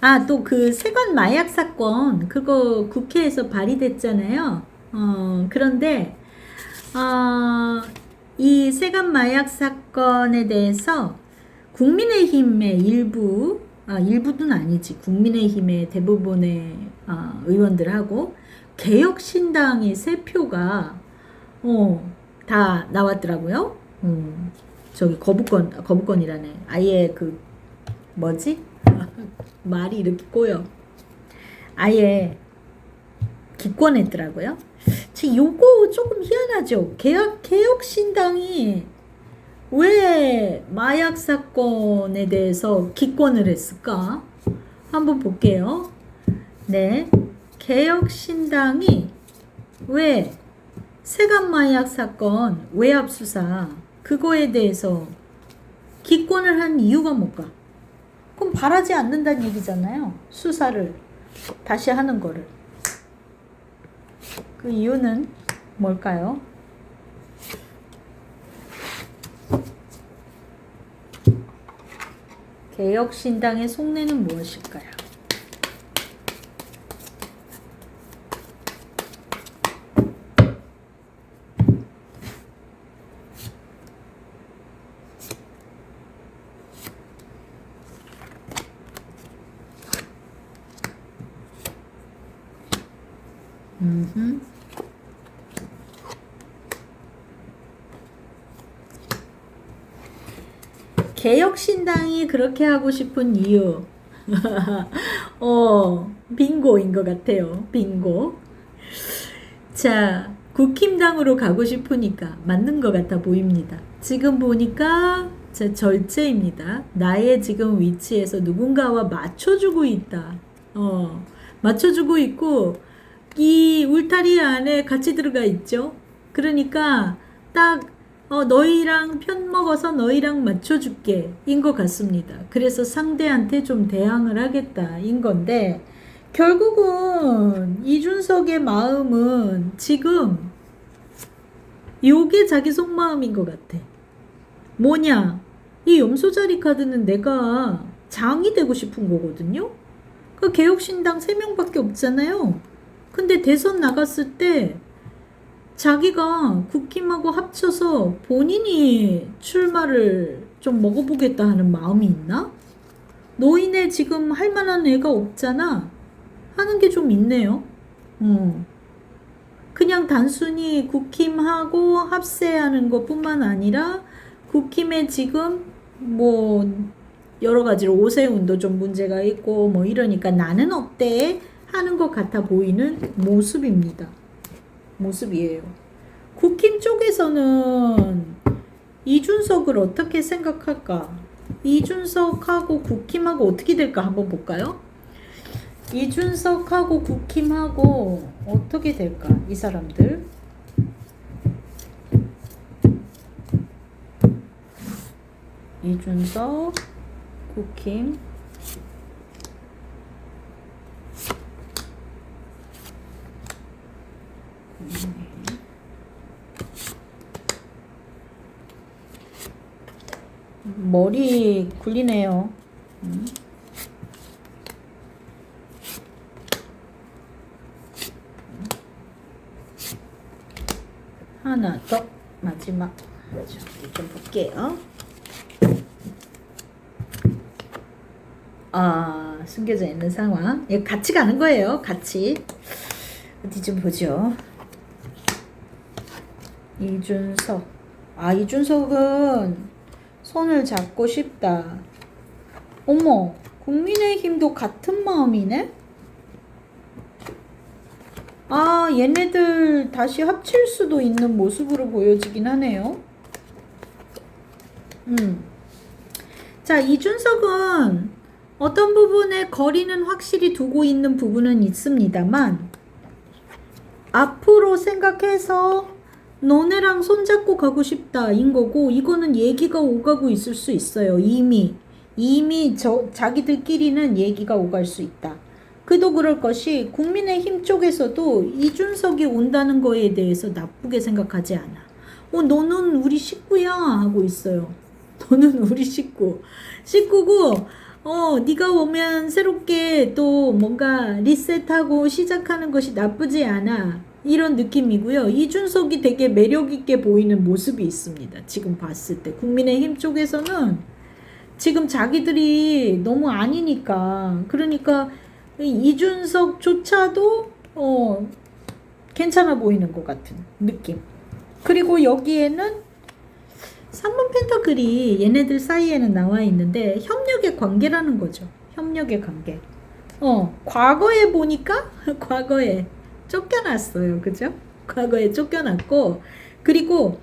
아, 또 그 세관 마약 사건, 그거 국회에서 발의됐잖아요. 어, 그런데, 어, 이 세관 마약 사건에 대해서 국민의힘의 일부, 아, 일부는 아니지. 국민의힘의 대부분의 아, 의원들하고 개혁신당의 세 표가, 어, 다 나왔더라고요. 음, 저기 거부권, 거부권이라네. 아예 그, 뭐지? 말이 이렇게 꼬여. 아예 기권했더라고요. 저 요거 조금 희한하죠. 개혁 개혁신당이 왜 마약 사건에 대해서 기권을 했을까? 한번 볼게요. 네, 개혁신당이 왜 세관 마약 사건 외압 수사 그거에 대해서 기권을 한 이유가 뭘까? 그럼 바라지 않는다는 얘기잖아요. 수사를 다시 하는 거를. 그 이유는 뭘까요? 개혁신당의 속내는 무엇일까요? 개혁신당이 그렇게 하고 싶은 이유. 어, 빙고인 것 같아요. 빙고. 자, 국힘당으로 가고 싶으니까 맞는 것 같아 보입니다. 지금 보니까 제 절제입니다. 나의 지금 위치에서 누군가와 맞춰주고 있다. 어, 맞춰주고 있고, 이 울타리 안에 같이 들어가 있죠. 그러니까 딱 어, 너희랑 편 먹어서 너희랑 맞춰줄게 인 것 같습니다. 그래서 상대한테 좀 대항을 하겠다 인 건데 결국은 이준석의 마음은 지금 요게 자기 속마음인 것 같아. 뭐냐? 이 염소자리 카드는 내가 장이 되고 싶은 거거든요. 그 개혁신당 3명밖에 없잖아요. 근데 대선 나갔을 때 자기가 국힘하고 합쳐서 본인이 출마를 좀 먹어보겠다 하는 마음이 있나? 노인에 지금 할 만한 애가 없잖아. 하는 게 좀 있네요. 어. 그냥 단순히 국힘하고 합세하는 것 뿐만 아니라 국힘에 지금 뭐 여러 가지로 오세훈도 좀 문제가 있고 뭐 이러니까 나는 어때? 하는 것 같아 보이는 모습입니다. 모습이에요. 국힘 쪽에서는 이준석을 어떻게 생각할까? 이준석하고 국힘하고 어떻게 될까 한번 볼까요? 이준석하고 국힘하고 어떻게 될까? 이 사람들. 이준석, 국힘, 머리 굴리네요. 음. 하나 더 마지막 좀 볼게요. 아 숨겨져 있는 상황. 이 같이 가는 거예요. 같이 어디 좀 보죠. 이준석. 아 이준석은 손을 잡고 싶다. 어머, 국민의힘도 같은 마음이네? 아, 얘네들 다시 합칠 수도 있는 모습으로 보여지긴 하네요. 음. 자, 이준석은 어떤 부분에 거리는 확실히 두고 있는 부분은 있습니다만, 앞으로 생각해서 너네랑 손잡고 가고 싶다 인 거고 이거는 얘기가 오가고 있을 수 있어요. 이미. 이미 저 자기들끼리는 얘기가 오갈 수 있다. 그도 그럴 것이 국민의힘 쪽에서도 이준석이 온다는 거에 대해서 나쁘게 생각하지 않아. 어 너는 우리 식구야 하고 있어요. 너는 우리 식구. 식구고 어, 네가 오면 새롭게 또 뭔가 리셋하고 시작하는 것이 나쁘지 않아. 이런 느낌이고요. 이준석이 되게 매력 있게 보이는 모습이 있습니다. 지금 봤을 때 국민의힘 쪽에서는 지금 자기들이 너무 아니니까 그러니까 이준석조차도 어 괜찮아 보이는 것 같은 느낌. 그리고 여기에는 3번 펜터글이 얘네들 사이에는 나와 있는데 협력의 관계라는 거죠. 협력의 관계. 어, 과거에 보니까 과거에 쫓겨났어요. 그죠? 과거에 쫓겨났고 그리고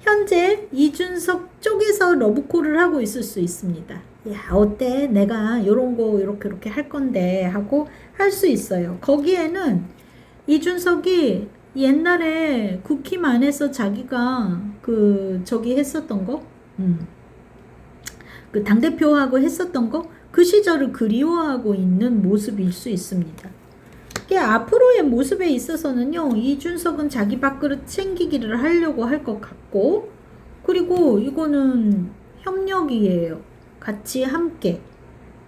현재 이준석 쪽에서 러브콜을 하고 있을 수 있습니다. 야, 어때? 내가 요런 거 요렇게 요렇게 할 건데 하고 할 수 있어요. 거기에는 이준석이 옛날에 국힘 안에서 자기가 그 저기 했었던 거, 음, 그 당대표하고 했었던 거, 그 시절을 그리워하고 있는 모습일 수 있습니다. 이게 앞으로의 모습에 있어서는요, 이준석은 자기 밥그릇 챙기기를 하려고 할 것 같고, 그리고 이거는 협력이에요. 같이 함께.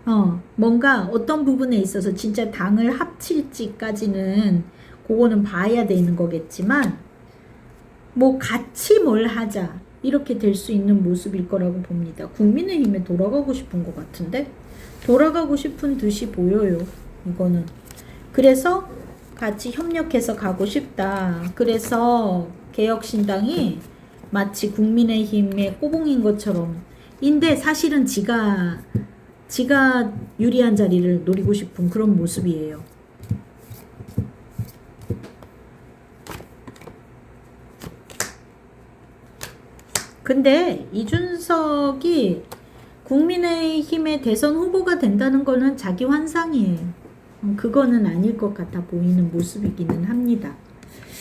어, 뭔가 어떤 부분에 있어서 진짜 당을 합칠지까지는 그거는 봐야 되는 거겠지만, 뭐 같이 뭘 하자. 이렇게 될 수 있는 모습일 거라고 봅니다. 국민의힘에 돌아가고 싶은 것 같은데? 돌아가고 싶은 듯이 보여요. 이거는. 그래서 같이 협력해서 가고 싶다. 그래서 개혁신당이 마치 국민의힘의 꼬봉인 것처럼. 인데 사실은 지가, 지가 유리한 자리를 노리고 싶은 그런 모습이에요. 근데 이준석이 국민의힘의 대선 후보가 된다는 거는 자기 환상이에요. 음, 그거는 아닐 것 같아 보이는 모습이기는 합니다.